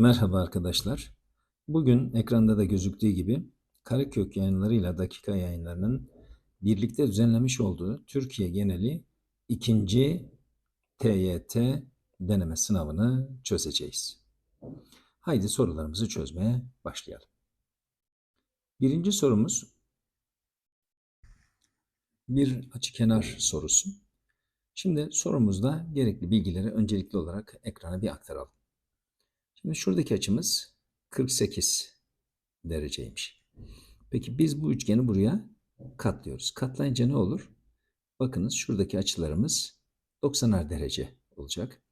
Merhaba arkadaşlar. Bugün ekranda da gözüktüğü gibi Karakök yayınlarıyla Dakika yayınlarının birlikte düzenlemiş olduğu Türkiye geneli ikinci TYT deneme sınavını çözeceğiz. Haydi sorularımızı çözmeye başlayalım. Birinci sorumuz bir açıkenar sorusu. Şimdi sorumuzda gerekli bilgileri öncelikli olarak ekrana bir aktaralım. Şimdi şuradaki açımız 48 dereceymiş. Peki biz bu üçgeni buraya katlıyoruz. Katlayınca ne olur? Bakınız şuradaki açılarımız 90'ar derece olacak.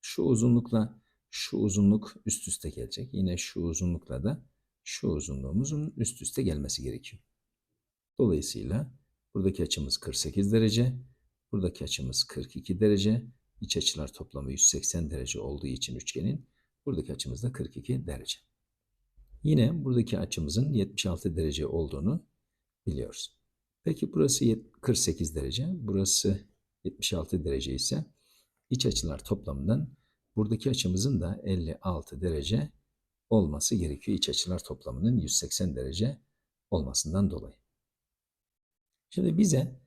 Şu uzunlukla şu uzunluk üst üste gelecek. Yine şu uzunlukla da şu uzunluğumuzun üst üste gelmesi gerekiyor. Dolayısıyla buradaki açımız 48 derece, buradaki açımız 42 derece. İç açılar toplamı 180 derece olduğu için üçgenin Buradaki açımız da 42 derece. Yine buradaki açımızın 76 derece olduğunu biliyoruz. Peki burası 48 derece, burası 76 derece ise iç açılar toplamından buradaki açımızın da 56 derece olması gerekiyor. İç açılar toplamının 180 derece olmasından dolayı. Şimdi bize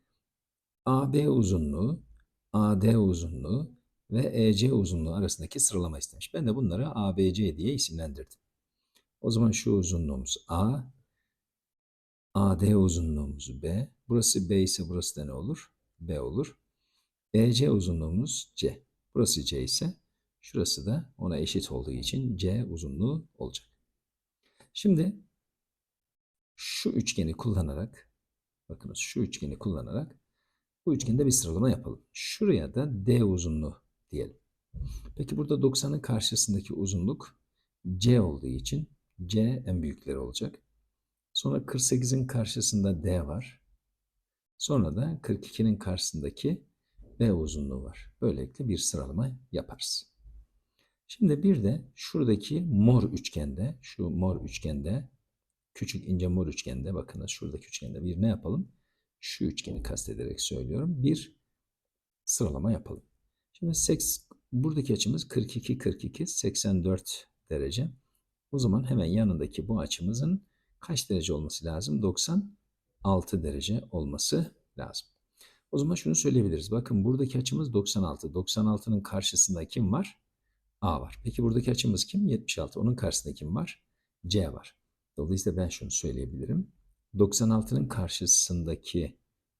AB uzunluğu, AD uzunluğu ve EC uzunluğu arasındaki sıralama istemiş. Ben de bunları ABC diye isimlendirdim. O zaman şu uzunluğumuz A, AD uzunluğumuz B. Burası B ise burası da ne olur? B olur. EC uzunluğumuz C. Burası C ise şurası da ona eşit olduğu için C uzunluğu olacak. Şimdi şu üçgeni kullanarak bakınız şu üçgeni kullanarak bu üçgende bir sıralama yapalım. Şuraya da D uzunluğu diyelim. Peki burada 90'ın karşısındaki uzunluk C olduğu için C en büyükleri olacak. Sonra 48'in karşısında D var. Sonra da 42'nin karşısındaki B uzunluğu var. Böylelikle bir sıralama yaparız. Şimdi bir de şuradaki mor üçgende, şu mor üçgende, küçük ince mor üçgende, bakınız şuradaki üçgende bir ne yapalım? Şu üçgeni kastederek söylüyorum. Bir sıralama yapalım. Şimdi seks, buradaki açımız 42, 42, 84 derece. O zaman hemen yanındaki bu açımızın kaç derece olması lazım? 96 derece olması lazım. O zaman şunu söyleyebiliriz. Bakın buradaki açımız 96. 96'nın karşısında kim var? A var. Peki buradaki açımız kim? 76. Onun karşısında kim var? C var. Dolayısıyla ben şunu söyleyebilirim. 96'nın karşısındaki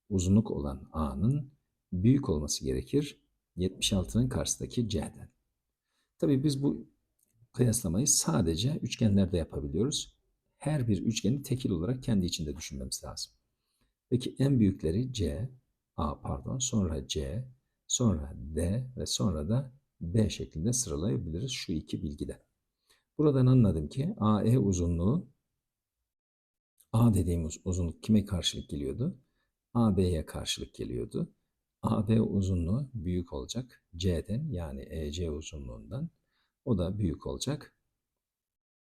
uzunluk olan A'nın büyük olması gerekir. 76'nın karşısındaki C'den. Tabii biz bu kıyaslamayı sadece üçgenlerde yapabiliyoruz. Her bir üçgeni tekil olarak kendi içinde düşünmemiz lazım. Peki en büyükleri C, A pardon, sonra C, sonra D ve sonra da B şeklinde sıralayabiliriz şu iki bilgide. Buradan anladım ki AE uzunluğu A dediğimiz uzunluk kime karşılık geliyordu? AB'ye karşılık geliyordu. AB uzunluğu büyük olacak. C'den yani EC uzunluğundan. O da büyük olacak.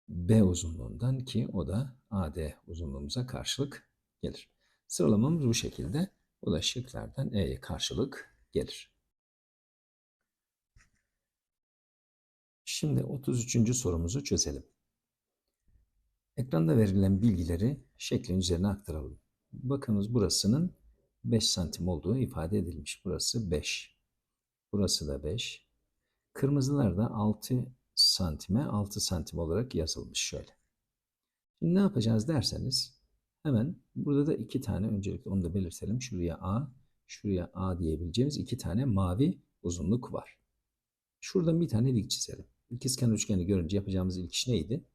B uzunluğundan ki o da AD uzunluğumuza karşılık gelir. Sıralamamız bu şekilde. O da şıklardan E'ye karşılık gelir. Şimdi 33. sorumuzu çözelim. Ekranda verilen bilgileri şeklin üzerine aktaralım. Bakınız burasının 5 santim olduğu ifade edilmiş. Burası 5. Burası da 5. Kırmızılar da 6 santime 6 santim olarak yazılmış şöyle. Şimdi ne yapacağız derseniz hemen burada da iki tane öncelikle onu da belirtelim. Şuraya A, şuraya A diyebileceğimiz iki tane mavi uzunluk var. Şuradan bir tane dik çizelim. İkizkenar üçgeni görünce yapacağımız ilk iş neydi?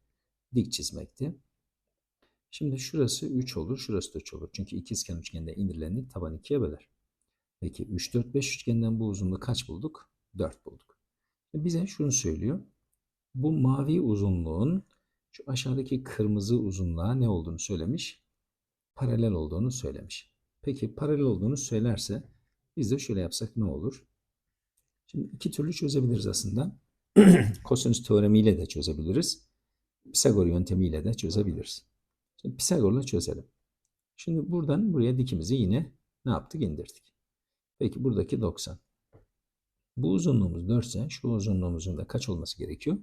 Dik çizmekti. Şimdi şurası 3 olur, şurası da 3 olur. Çünkü ikizkenar üçgende indirilenlik taban 2'ye böler. Peki 3, 4, 5 üçgenden bu uzunluğu kaç bulduk? 4 bulduk. Bize şunu söylüyor. Bu mavi uzunluğun şu aşağıdaki kırmızı uzunluğa ne olduğunu söylemiş? Paralel olduğunu söylemiş. Peki paralel olduğunu söylerse biz de şöyle yapsak ne olur? Şimdi iki türlü çözebiliriz aslında. Kosinüs teoremiyle de çözebiliriz. Pisagor yöntemiyle de çözebiliriz. Şimdi Pisagor'la çözelim. Şimdi buradan buraya dikimizi yine ne yaptık? indirdik. Peki buradaki 90. Bu uzunluğumuz 4 ise şu uzunluğumuzun da kaç olması gerekiyor?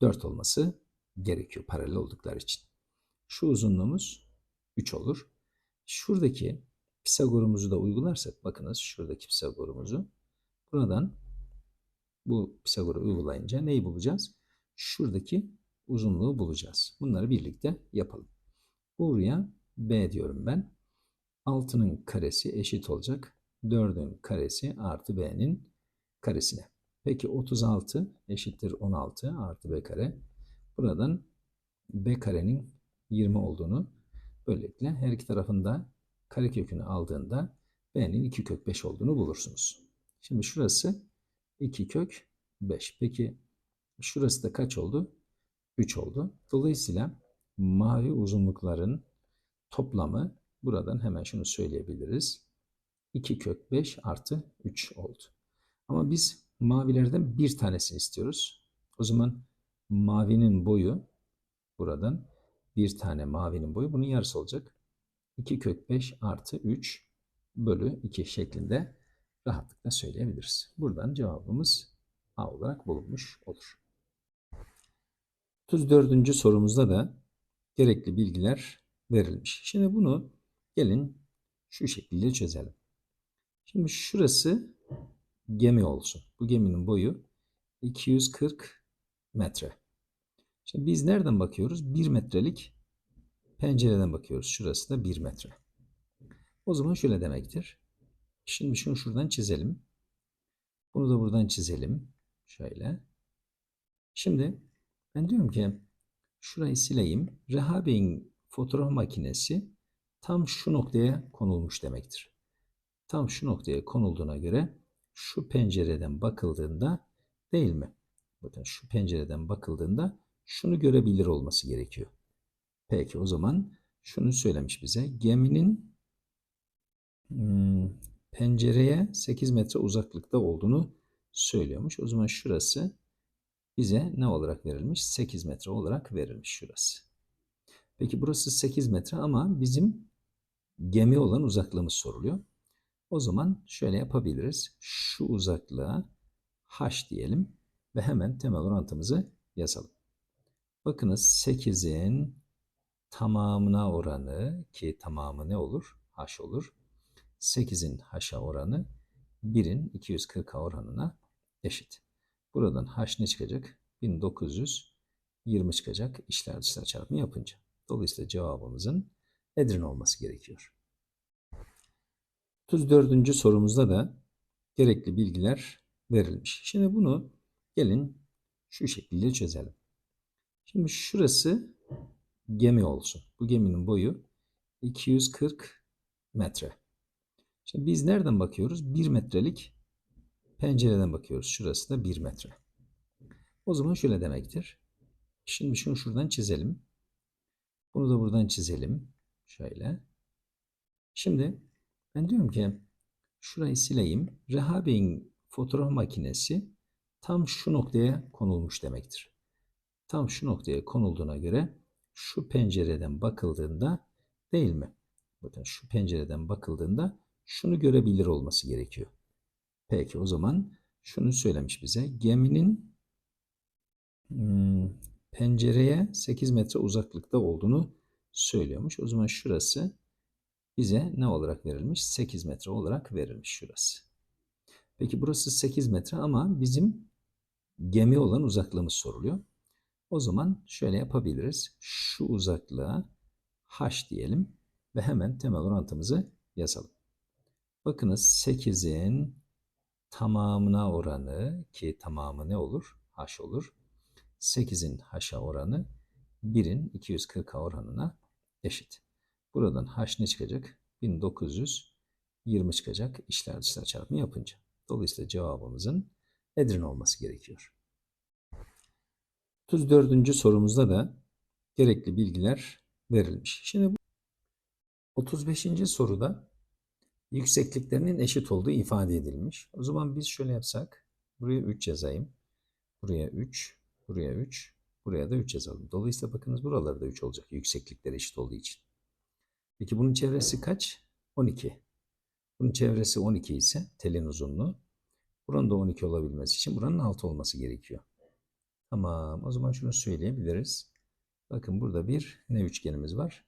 4 olması gerekiyor paralel oldukları için. Şu uzunluğumuz 3 olur. Şuradaki Pisagor'umuzu da uygularsak bakınız şuradaki Pisagor'umuzu buradan bu Pisagor'u uygulayınca neyi bulacağız? Şuradaki uzunluğu bulacağız. Bunları birlikte yapalım. Buraya B diyorum ben. 6'nın karesi eşit olacak. 4'ün karesi artı B'nin karesine. Peki 36 eşittir 16 artı B kare. Buradan B karenin 20 olduğunu böylelikle her iki tarafında karekökünü aldığında B'nin 2 kök 5 olduğunu bulursunuz. Şimdi şurası 2 kök 5. Peki şurası da kaç oldu? 3 oldu. Dolayısıyla mavi uzunlukların toplamı buradan hemen şunu söyleyebiliriz. 2 kök 5 artı 3 oldu. Ama biz mavilerden bir tanesini istiyoruz. O zaman mavinin boyu buradan bir tane mavinin boyu bunun yarısı olacak. 2 kök 5 artı 3 bölü 2 şeklinde rahatlıkla söyleyebiliriz. Buradan cevabımız A olarak bulunmuş olur. 34. sorumuzda da gerekli bilgiler verilmiş. Şimdi bunu gelin şu şekilde çözelim. Şimdi şurası gemi olsun. Bu geminin boyu 240 metre. Şimdi biz nereden bakıyoruz? 1 metrelik pencereden bakıyoruz. Şurası da 1 metre. O zaman şöyle demektir. Şimdi şunu şuradan çizelim. Bunu da buradan çizelim. Şöyle. Şimdi ben diyorum ki şurayı sileyim. Reha Bey'in fotoğraf makinesi tam şu noktaya konulmuş demektir. Tam şu noktaya konulduğuna göre şu pencereden bakıldığında değil mi? Bakın şu pencereden bakıldığında şunu görebilir olması gerekiyor. Peki o zaman şunu söylemiş bize. Geminin hmm, pencereye 8 metre uzaklıkta olduğunu söylüyormuş. O zaman şurası bize ne olarak verilmiş? 8 metre olarak verilmiş şurası. Peki burası 8 metre ama bizim gemi olan uzaklığımız soruluyor. O zaman şöyle yapabiliriz. Şu uzaklığa h diyelim ve hemen temel orantımızı yazalım. Bakınız 8'in tamamına oranı ki tamamı ne olur? h olur. 8'in h'a oranı 1'in 240'a oranına eşit. Buradan h ne çıkacak? 1920 çıkacak işler dışlar çarpımı yapınca. Dolayısıyla cevabımızın Edirne olması gerekiyor. 34. sorumuzda da gerekli bilgiler verilmiş. Şimdi bunu gelin şu şekilde çözelim. Şimdi şurası gemi olsun. Bu geminin boyu 240 metre. Şimdi biz nereden bakıyoruz? 1 metrelik pencereden bakıyoruz. Şurası da 1 metre. O zaman şöyle demektir. Şimdi şunu şuradan çizelim. Bunu da buradan çizelim. Şöyle. Şimdi ben diyorum ki şurayı sileyim. Reha Bey'in fotoğraf makinesi tam şu noktaya konulmuş demektir. Tam şu noktaya konulduğuna göre şu pencereden bakıldığında değil mi? Bakın şu pencereden bakıldığında şunu görebilir olması gerekiyor. Peki o zaman şunu söylemiş bize. Geminin hmm, pencereye 8 metre uzaklıkta olduğunu söylüyormuş. O zaman şurası bize ne olarak verilmiş? 8 metre olarak verilmiş şurası. Peki burası 8 metre ama bizim gemi olan uzaklığımız soruluyor. O zaman şöyle yapabiliriz. Şu uzaklığa h diyelim ve hemen temel orantımızı yazalım. Bakınız 8'in tamamına oranı ki tamamı ne olur? h olur. 8'in h'a oranı 1'in 240'a oranına eşit. Buradan h ne çıkacak? 1920 çıkacak işler dışlar çarpımı yapınca. Dolayısıyla cevabımızın Edirne olması gerekiyor. 34. sorumuzda da gerekli bilgiler verilmiş. Şimdi bu 35. soruda yüksekliklerinin eşit olduğu ifade edilmiş. O zaman biz şöyle yapsak. Buraya 3 yazayım. Buraya 3, buraya 3, buraya da 3 yazalım. Dolayısıyla bakınız buralarda 3 olacak yükseklikleri eşit olduğu için. Peki bunun çevresi kaç? 12. Bunun çevresi 12 ise telin uzunluğu. Buranın da 12 olabilmesi için buranın 6 olması gerekiyor. Tamam. O zaman şunu söyleyebiliriz. Bakın burada bir ne üçgenimiz var?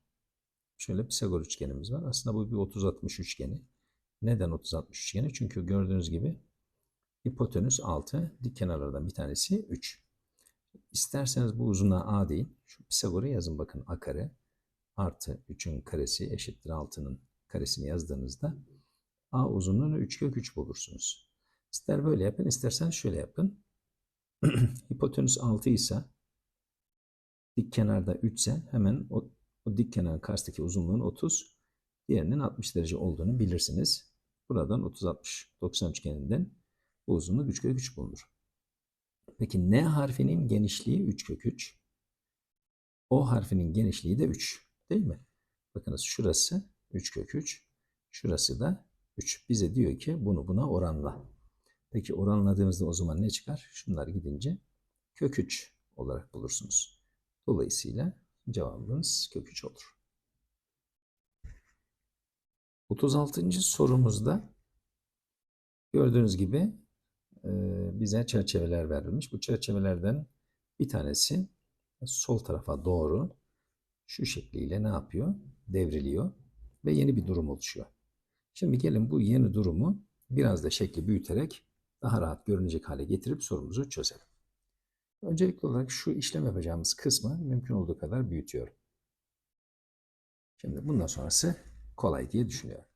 Şöyle Pisagor üçgenimiz var. Aslında bu bir 30-60 üçgeni. Neden 30-60 üçgeni? Çünkü gördüğünüz gibi hipotenüs 6, dik kenarlardan bir tanesi 3. İsterseniz bu uzunluğa A değil. Şu Pisagor'u yazın bakın A kare artı 3'ün karesi eşittir 6'nın karesini yazdığınızda A uzunluğunu 3 kök 3 bulursunuz. İster böyle yapın, isterseniz şöyle yapın. Hipotenüs 6 ise dik kenarda 3 ise hemen o, o dik kenarın karşısındaki uzunluğun 30, diğerinin 60 derece olduğunu bilirsiniz. Buradan 30-60-90 üçgeninden bu uzunluk 3 kök 3 bulunur. Peki N harfinin genişliği 3 kök 3. O harfinin genişliği de 3. Değil mi? Bakınız şurası 3 kök 3. Şurası da 3. Bize diyor ki bunu buna oranla. Peki oranladığımızda o zaman ne çıkar? Şunlar gidince kök 3 olarak bulursunuz. Dolayısıyla cevabımız kök 3 olur. 36. sorumuzda gördüğünüz gibi bize çerçeveler verilmiş. Bu çerçevelerden bir tanesi sol tarafa doğru şu şekliyle ne yapıyor? Devriliyor ve yeni bir durum oluşuyor. Şimdi gelin bu yeni durumu biraz da şekli büyüterek daha rahat görünecek hale getirip sorumuzu çözelim. Öncelikli olarak şu işlem yapacağımız kısmı mümkün olduğu kadar büyütüyorum. Şimdi bundan sonrası kolay diye düşünüyorum.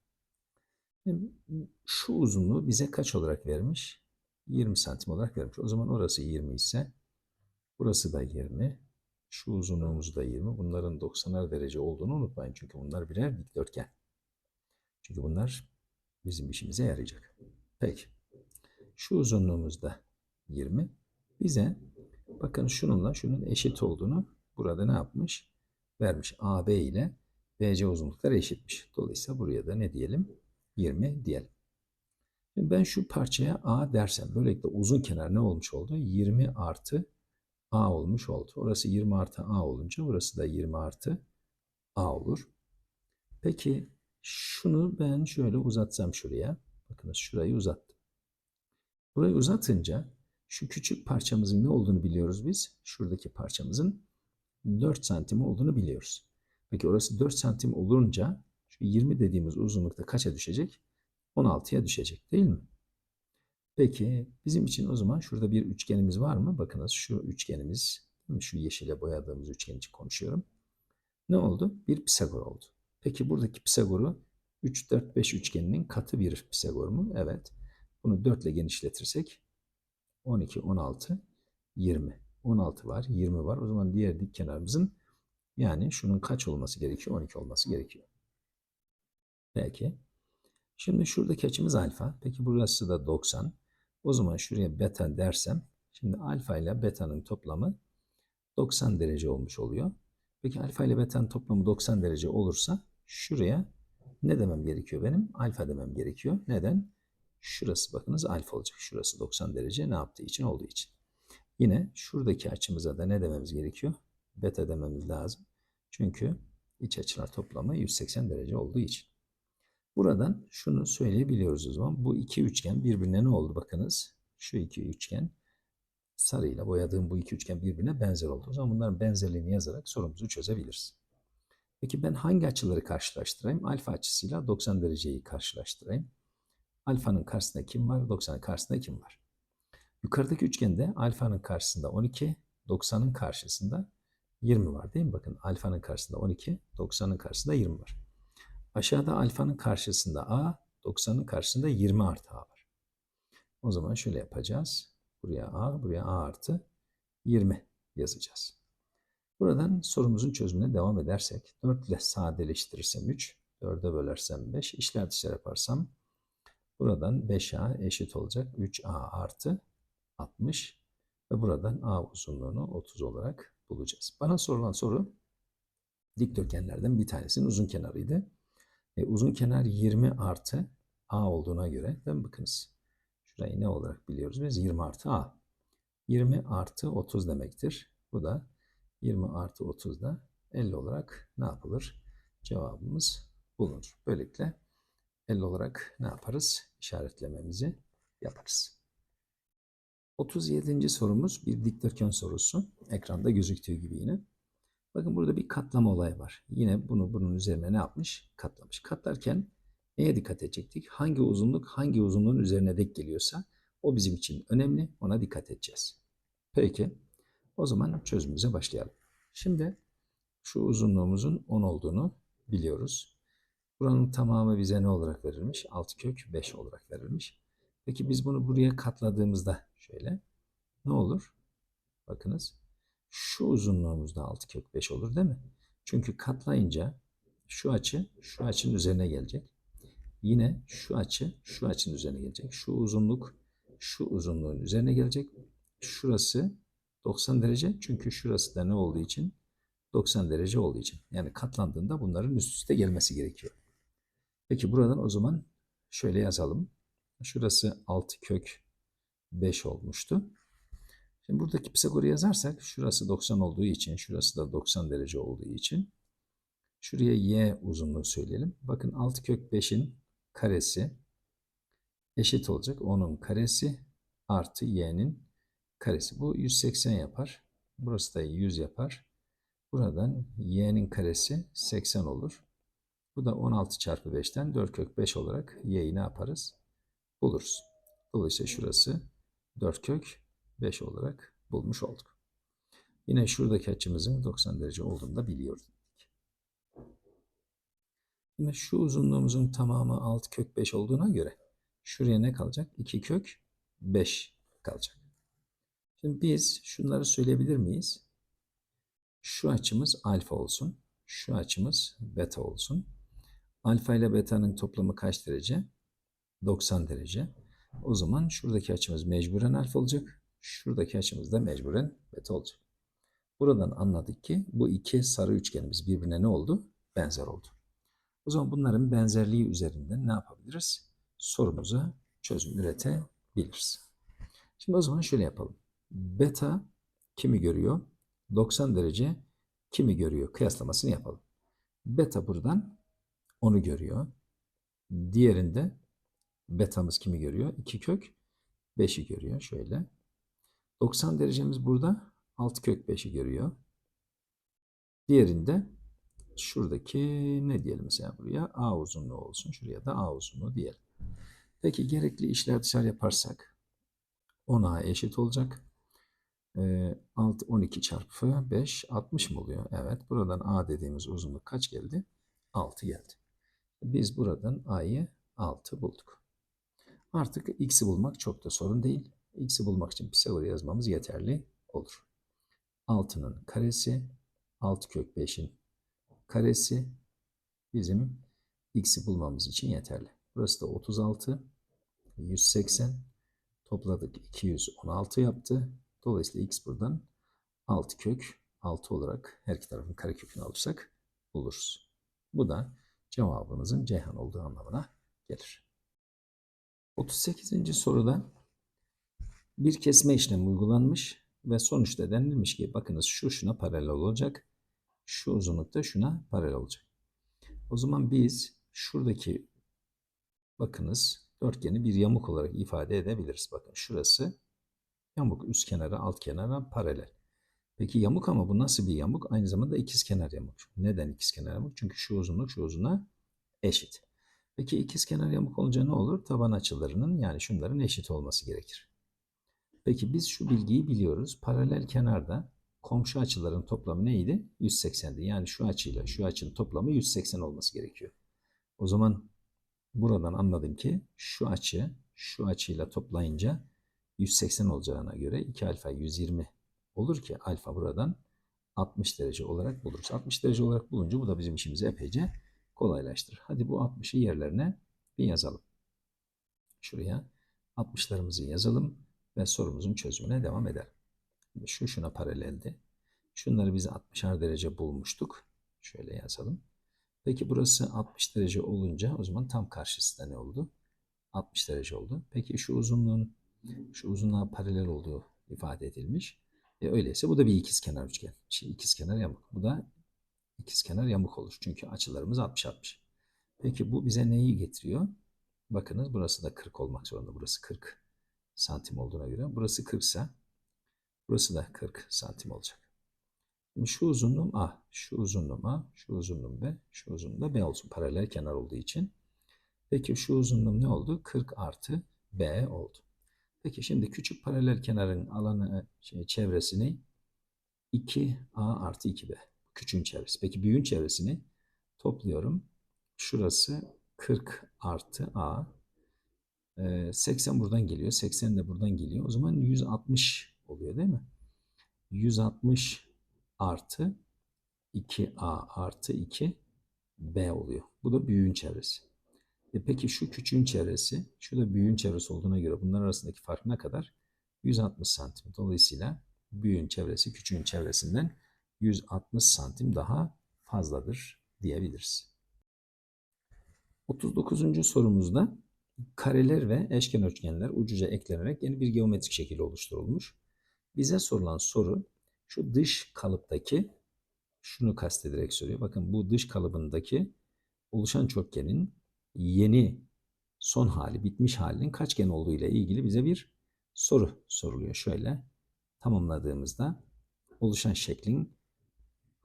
Şu uzunluğu bize kaç olarak vermiş? 20 santim olarak vermiş. O zaman orası 20 ise burası da 20. Şu uzunluğumuz da 20. Bunların 90'ar derece olduğunu unutmayın. Çünkü bunlar birer dikdörtgen. Çünkü bunlar bizim işimize yarayacak. Peki. Şu uzunluğumuz da 20. Bize bakın şununla şunun eşit olduğunu burada ne yapmış? Vermiş. AB ile BC uzunlukları eşitmiş. Dolayısıyla buraya da ne diyelim? 20 diyelim. Şimdi ben şu parçaya A dersem böylelikle uzun kenar ne olmuş oldu? 20 artı A olmuş oldu. Orası 20 artı A olunca burası da 20 artı A olur. Peki şunu ben şöyle uzatsam şuraya. Bakınız şurayı uzattım. Burayı uzatınca şu küçük parçamızın ne olduğunu biliyoruz biz. Şuradaki parçamızın 4 santim olduğunu biliyoruz. Peki orası 4 santim olunca şu 20 dediğimiz uzunlukta kaça düşecek? 16'ya düşecek değil mi? Peki bizim için o zaman şurada bir üçgenimiz var mı? Bakınız şu üçgenimiz, şu yeşile boyadığımız üçgen için konuşuyorum. Ne oldu? Bir Pisagor oldu. Peki buradaki Pisagor'u 3, 4, 5 üçgeninin katı bir Pisagor mu? Evet. Bunu 4 ile genişletirsek 12, 16, 20. 16 var, 20 var. O zaman diğer dik kenarımızın yani şunun kaç olması gerekiyor? 12 olması gerekiyor. Peki. Şimdi şuradaki açımız alfa. Peki burası da 90. O zaman şuraya beta dersem, şimdi alfa ile beta'nın toplamı 90 derece olmuş oluyor. Peki alfa ile beta'nın toplamı 90 derece olursa şuraya ne demem gerekiyor benim? Alfa demem gerekiyor. Neden? Şurası bakınız alfa olacak. Şurası 90 derece ne yaptığı için olduğu için. Yine şuradaki açımıza da ne dememiz gerekiyor? Beta dememiz lazım. Çünkü iç açılar toplamı 180 derece olduğu için. Buradan şunu söyleyebiliyoruz o zaman. Bu iki üçgen birbirine ne oldu bakınız. Şu iki üçgen sarıyla boyadığım bu iki üçgen birbirine benzer oldu. O zaman bunların benzerliğini yazarak sorumuzu çözebiliriz. Peki ben hangi açıları karşılaştırayım? Alfa açısıyla 90 dereceyi karşılaştırayım. Alfanın karşısında kim var? 90'ın karşısında kim var? Yukarıdaki üçgende alfanın karşısında 12, 90'ın karşısında 20 var değil mi? Bakın alfanın karşısında 12, 90'ın karşısında 20 var. Aşağıda alfanın karşısında a, 90'ın karşısında 20 artı a var. O zaman şöyle yapacağız. Buraya a, buraya a artı 20 yazacağız. Buradan sorumuzun çözümüne devam edersek 4 ile sadeleştirirsem 3, 4'e bölersem 5, işler dışarı yaparsam buradan 5a eşit olacak 3a artı 60 ve buradan a uzunluğunu 30 olarak bulacağız. Bana sorulan soru dikdörtgenlerden bir tanesinin uzun kenarıydı. E, uzun kenar 20 artı A olduğuna göre mi? Bakınız. Şurayı ne olarak biliyoruz biz? 20 artı A. 20 artı 30 demektir. Bu da 20 artı 30 da 50 olarak ne yapılır? Cevabımız bulunur. Böylelikle 50 olarak ne yaparız? İşaretlememizi yaparız. 37. sorumuz bir dikdörtgen sorusu. Ekranda gözüktüğü gibi yine. Bakın burada bir katlama olayı var. Yine bunu bunun üzerine ne yapmış? Katlamış. Katlarken neye dikkat edecektik? Hangi uzunluk hangi uzunluğun üzerine denk geliyorsa o bizim için önemli. Ona dikkat edeceğiz. Peki. O zaman çözümümüze başlayalım. Şimdi şu uzunluğumuzun 10 olduğunu biliyoruz. Buranın tamamı bize ne olarak verilmiş? 6 kök 5 olarak verilmiş. Peki biz bunu buraya katladığımızda şöyle ne olur? Bakınız şu uzunluğumuzda 6 kök 5 olur değil mi? Çünkü katlayınca şu açı şu açının üzerine gelecek. Yine şu açı şu açının üzerine gelecek. Şu uzunluk şu uzunluğun üzerine gelecek. Şurası 90 derece çünkü şurası da ne olduğu için 90 derece olduğu için. Yani katlandığında bunların üst üste gelmesi gerekiyor. Peki buradan o zaman şöyle yazalım. Şurası 6 kök 5 olmuştu. Şimdi buradaki Pisagor'u yazarsak şurası 90 olduğu için, şurası da 90 derece olduğu için şuraya y uzunluğu söyleyelim. Bakın 6 kök 5'in karesi eşit olacak. 10'un karesi artı y'nin karesi. Bu 180 yapar. Burası da 100 yapar. Buradan y'nin karesi 80 olur. Bu da 16 çarpı 5'ten 4 kök 5 olarak y'yi ne yaparız? Buluruz. Dolayısıyla şurası 4 kök 5 olarak bulmuş olduk. Yine şuradaki açımızın 90 derece olduğunu da biliyoruz. Yine şu uzunluğumuzun tamamı 6 kök 5 olduğuna göre şuraya ne kalacak? 2 kök 5 kalacak. Şimdi biz şunları söyleyebilir miyiz? Şu açımız alfa olsun. Şu açımız beta olsun. Alfa ile beta'nın toplamı kaç derece? 90 derece. O zaman şuradaki açımız mecburen alfa olacak. Şuradaki açımız da mecburen beta olacak. Buradan anladık ki bu iki sarı üçgenimiz birbirine ne oldu? Benzer oldu. O zaman bunların benzerliği üzerinden ne yapabiliriz? Sorumuza çözüm üretebiliriz. Şimdi o zaman şöyle yapalım. Beta kimi görüyor? 90 derece kimi görüyor? Kıyaslamasını yapalım. Beta buradan onu görüyor. Diğerinde betamız kimi görüyor? 2 kök 5'i görüyor. Şöyle. 90 derecemiz burada 6 kök 5'i görüyor. Diğerinde şuradaki ne diyelim mesela buraya A uzunluğu olsun. Şuraya da A uzunluğu diyelim. Peki gerekli dışarı yaparsak 10A eşit olacak. 6, 12 çarpı 5 60 mı oluyor? Evet. Buradan A dediğimiz uzunluk kaç geldi? 6 geldi. Biz buradan A'yı 6 bulduk. Artık X'i bulmak çok da sorun değil. X'i bulmak için Pisagor'u yazmamız yeterli olur. 6'nın karesi 6 kök 5'in karesi bizim X'i bulmamız için yeterli. Burası da 36 180 topladık 216 yaptı. Dolayısıyla x buradan 6 kök 6 olarak her iki tarafın karekökünü alırsak buluruz. Bu da cevabımızın Ceyhan olduğu anlamına gelir. 38. soruda bir kesme işlemi uygulanmış ve sonuçta denilmiş ki bakınız şu şuna paralel olacak. Şu uzunlukta şuna paralel olacak. O zaman biz şuradaki bakınız dörtgeni bir yamuk olarak ifade edebiliriz. Bakın şurası Yamuk üst kenara alt kenara paralel. Peki yamuk ama bu nasıl bir yamuk? Aynı zamanda ikizkenar yamuk. Neden ikizkenar yamuk? Çünkü şu uzunluk şu uzuna eşit. Peki ikizkenar yamuk olunca ne olur? Taban açılarının yani şunların eşit olması gerekir. Peki biz şu bilgiyi biliyoruz. Paralel kenarda komşu açıların toplamı neydi? 180'di. Yani şu açıyla şu açının toplamı 180 olması gerekiyor. O zaman buradan anladım ki şu açı şu açıyla toplayınca 180 olacağına göre 2 alfa 120 olur ki alfa buradan 60 derece olarak buluruz. 60 derece olarak bulunca bu da bizim işimizi epeyce kolaylaştırır. Hadi bu 60'ı yerlerine bir yazalım. Şuraya 60'larımızı yazalım ve sorumuzun çözümüne devam edelim. Şu şuna paraleldi. Şunları biz 60'ar derece bulmuştuk. Şöyle yazalım. Peki burası 60 derece olunca o zaman tam karşısında ne oldu? 60 derece oldu. Peki şu uzunluğun şu uzunluğa paralel olduğu ifade edilmiş. E öyleyse bu da bir ikizkenar üçgen. Şey, ikizkenar yamuk. Bu da ikizkenar yamuk olur. Çünkü açılarımız 60-60. Peki bu bize neyi getiriyor? Bakınız burası da 40 olmak zorunda. Burası 40 santim olduğuna göre burası 40 ise burası da 40 santim olacak. Şimdi şu uzunluğum A, şu uzunluğum A, şu uzunluğum B, şu uzunluğum da B olsun. Paralel kenar olduğu için. Peki şu uzunluğum ne oldu? 40 artı B oldu. Peki şimdi küçük paralel kenarın alanı şey, çevresini 2A artı 2B. Küçüğün çevresi. Peki büyüğün çevresini topluyorum. Şurası 40 artı A. Ee, 80 buradan geliyor. 80 de buradan geliyor. O zaman 160 oluyor değil mi? 160 artı 2A artı 2B oluyor. Bu da büyüğün çevresi. E peki şu küçüğün çevresi, şu da büyüğün çevresi olduğuna göre bunlar arasındaki fark ne kadar? 160 santim. Dolayısıyla büyüğün çevresi küçüğün çevresinden 160 santim daha fazladır diyebiliriz. 39. sorumuzda kareler ve eşkenar üçgenler ucuca eklenerek yeni bir geometrik şekil oluşturulmuş. Bize sorulan soru şu dış kalıptaki şunu kastederek soruyor. Bakın bu dış kalıbındaki oluşan çokgenin yeni son hali, bitmiş halinin kaçgen olduğu ile ilgili bize bir soru soruluyor. Şöyle tamamladığımızda oluşan şeklin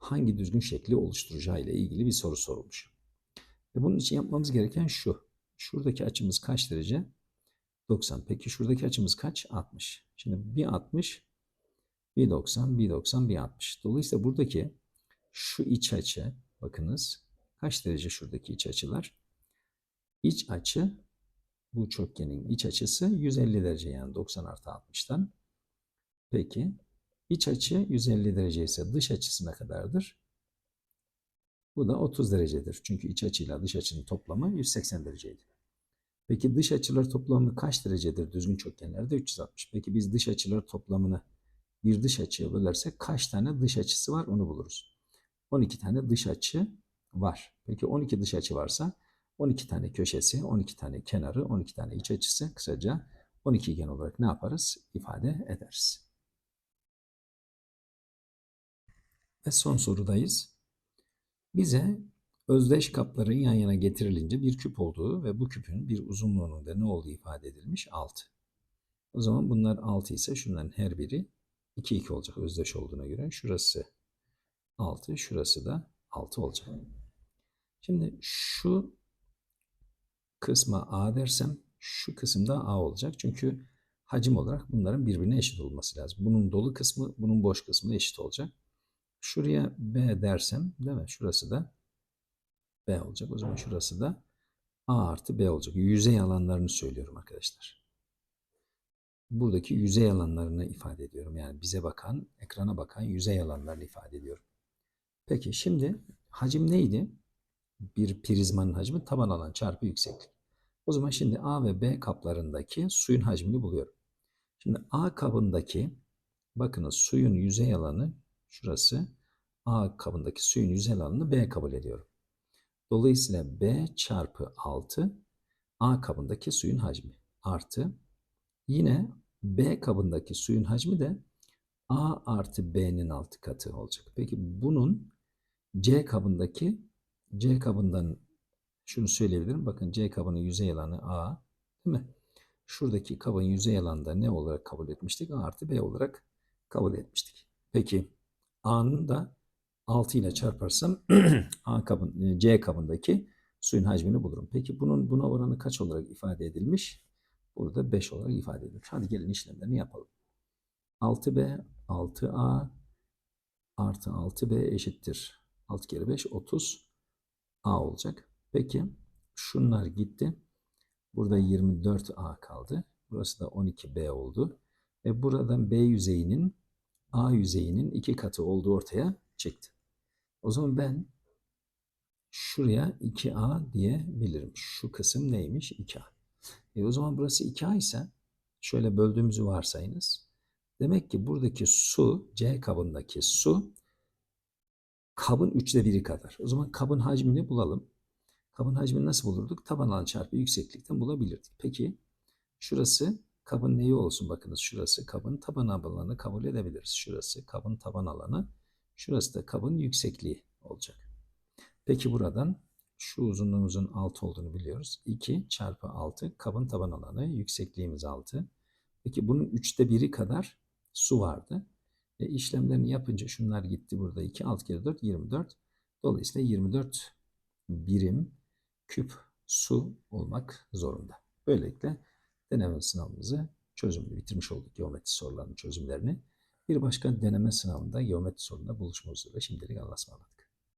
hangi düzgün şekli oluşturacağı ile ilgili bir soru sorulmuş. Ve bunun için yapmamız gereken şu. Şuradaki açımız kaç derece? 90. Peki şuradaki açımız kaç? 60. Şimdi bir 60, bir 90, bir 90, bir 60. Dolayısıyla buradaki şu iç açı bakınız kaç derece şuradaki iç açılar? İç açı bu çokgenin iç açısı 150 derece yani 90 artı 60'tan. Peki iç açı 150 derece ise dış açısı ne kadardır? Bu da 30 derecedir. Çünkü iç açıyla dış açının toplamı 180 dereceydi. Peki dış açılar toplamı kaç derecedir düzgün çokgenlerde? 360. Peki biz dış açılar toplamını bir dış açıya bölersek kaç tane dış açısı var onu buluruz. 12 tane dış açı var. Peki 12 dış açı varsa 12 tane köşesi, 12 tane kenarı, 12 tane iç açısı kısaca 12 gen olarak ne yaparız? ifade ederiz. Ve son sorudayız. Bize özdeş kapların yan yana getirilince bir küp olduğu ve bu küpün bir uzunluğunun da ne olduğu ifade edilmiş? 6. O zaman bunlar 6 ise şunların her biri 2 2 olacak özdeş olduğuna göre. Şurası 6, şurası da 6 olacak. Şimdi şu kısma A dersem şu kısımda A olacak. Çünkü hacim olarak bunların birbirine eşit olması lazım. Bunun dolu kısmı, bunun boş kısmı eşit olacak. Şuraya B dersem değil mi? Şurası da B olacak. O zaman şurası da A artı B olacak. Yüzey alanlarını söylüyorum arkadaşlar. Buradaki yüzey alanlarını ifade ediyorum. Yani bize bakan, ekrana bakan yüzey alanlarını ifade ediyorum. Peki şimdi hacim neydi? Bir prizmanın hacmi taban alan çarpı yükseklik. O zaman şimdi A ve B kaplarındaki suyun hacmini buluyorum. Şimdi A kabındaki bakınız suyun yüzey alanı şurası. A kabındaki suyun yüzey alanını B kabul ediyorum. Dolayısıyla B çarpı 6 A kabındaki suyun hacmi artı yine B kabındaki suyun hacmi de A artı B'nin altı katı olacak. Peki bunun C kabındaki C kabından şunu söyleyebilirim. Bakın C kabının yüzey alanı A değil mi? Şuradaki kabın yüzey alanı da ne olarak kabul etmiştik? A artı B olarak kabul etmiştik. Peki A'nın da 6 ile çarparsam A kabın, e, C kabındaki suyun hacmini bulurum. Peki bunun buna oranı kaç olarak ifade edilmiş? Burada 5 olarak ifade edilmiş. Hadi gelin işlemlerini yapalım. 6B, 6A artı 6B eşittir. 6 kere 5, 30 A olacak. Peki şunlar gitti. Burada 24A kaldı. Burası da 12B oldu. Ve buradan B yüzeyinin A yüzeyinin iki katı olduğu ortaya çıktı. O zaman ben şuraya 2A diyebilirim. Şu kısım neymiş? 2A. E o zaman burası 2A ise şöyle böldüğümüzü varsayınız. Demek ki buradaki su, C kabındaki su kabın üçte biri kadar. O zaman kabın hacmini bulalım. Kabın hacmini nasıl bulurduk? Taban alan çarpı yükseklikten bulabilirdik. Peki şurası kabın neyi olsun? Bakınız şurası kabın taban alanı kabul edebiliriz. Şurası kabın taban alanı. Şurası da kabın yüksekliği olacak. Peki buradan şu uzunluğumuzun 6 olduğunu biliyoruz. 2 çarpı 6 kabın taban alanı. Yüksekliğimiz 6. Peki bunun üçte biri kadar su vardı. E, işlemlerini yapınca şunlar gitti burada 2, 6 kere 4, 24. Dolayısıyla 24 birim küp su olmak zorunda. Böylelikle deneme sınavımızı çözümlü bitirmiş olduk geometri sorularının çözümlerini. Bir başka deneme sınavında geometri sorununda buluşmak üzere. Şimdilik Allah'a.